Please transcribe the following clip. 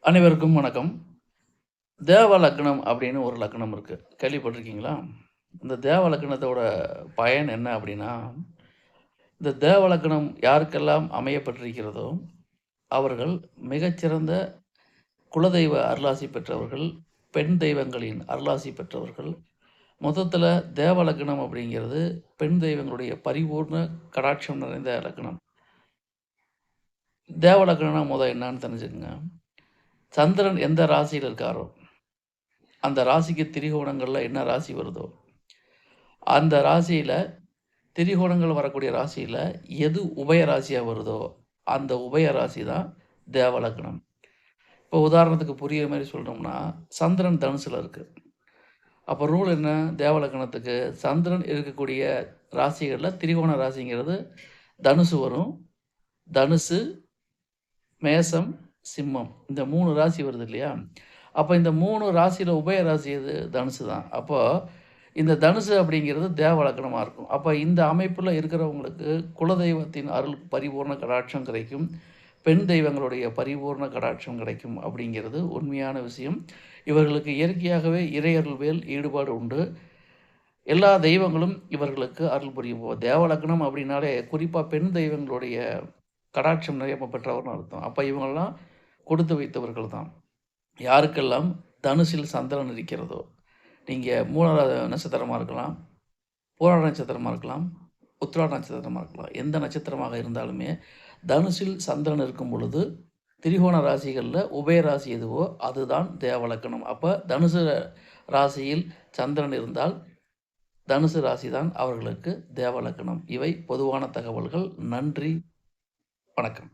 அனைவருக்கும் வணக்கம். தேவ லக்னம் அப்படின்னு ஒரு லக்னம் இருக்குது கேள்விப்பட்டிருக்கீங்களா? இந்த தேவ லக்னத்தோட பயன் என்ன அப்படின்னா, இந்த தேவ லக்னம் யாருக்கெல்லாம் அமையப்பட்டிருக்கிறதோ, அவர்கள் மிகச்சிறந்த குலதெய்வ அருளாசி பெற்றவர்கள், பெண் தெய்வங்களின் அருளாசி பெற்றவர்கள். மொத்தத்தில் தேவ லக்னம் அப்படிங்கிறது பெண் தெய்வங்களுடைய பரிபூர்ண கடாட்சம் நிறைந்த லக்னம். தேவ லக்னம்னா மொத என்னான்னு தெரிஞ்சுக்கங்க. சந்திரன் எந்த ராசியில் இருக்காரோ, அந்த ராசிக்கு திரிகோணங்களில் என்ன ராசி வருதோ, அந்த ராசியில் திரிகோணங்கள் வரக்கூடிய ராசியில் எது உபய ராசியாக வருதோ, அந்த உபய ராசி தான் தேவலக்கணம் இப்போ உதாரணத்துக்கு புரியிற மாதிரி சொல்லணும்னா, சந்திரன் தனுசில் இருக்குது அப்போ ரூல் என்ன? தேவலக்கணத்துக்கு சந்திரன் இருக்கக்கூடிய ராசிகளில் திரிகோண ராசிங்கிறது தனுசு வரும். தனுசு, மேசம், சிம்மம் இந்த மூணு ராசி வருது இல்லையா? அப்போ இந்த மூணு ராசியில் உபய ராசி இது தனுசு தான். அப்போ இந்த தனுசு அப்படிங்கிறது தேவ இருக்கும். அப்போ இந்த அமைப்பில் இருக்கிறவங்களுக்கு குலதெய்வத்தின் அருள் பரிபூர்ண கடாட்சம் கிடைக்கும். பெண் தெய்வங்களுடைய பரிபூர்ண கடாட்சம் கிடைக்கும் அப்படிங்கிறது உண்மையான விஷயம். இவர்களுக்கு இயற்கையாகவே இறையருள்வேல் ஈடுபாடு உண்டு. எல்லா தெய்வங்களும் இவர்களுக்கு அருள் புரியும். தேவ லக்னம் அப்படின்னாலே குறிப்பாக பெண் தெய்வங்களுடைய கடாட்சம் நிறைய பெற்றவர்னு அர்த்தம். அப்போ இவங்கள்லாம் கொடுத்து வைத்தவர்கள் தான். யாருக்கெல்லாம் தனுசில் சந்திரன் இருக்கிறதோ, நீங்கள் மூல நட்சத்திரமாக இருக்கலாம், போராட நட்சத்திரமாக இருக்கலாம், உத்திராட நட்சத்திரமாக இருக்கலாம். எந்த நட்சத்திரமாக இருந்தாலுமே தனுசில் சந்திரன் இருக்கும் பொழுது, திரிகோண ராசிகளில் உபய ராசி எதுவோ அதுதான் தேவலக்கணம் அப்போ தனுசு ராசியில் சந்திரன் இருந்தால், தனுசு ராசி தான் அவர்களுக்கு தேவலக்கணம் இவை பொதுவான தகவல்கள். நன்றி, வணக்கம்.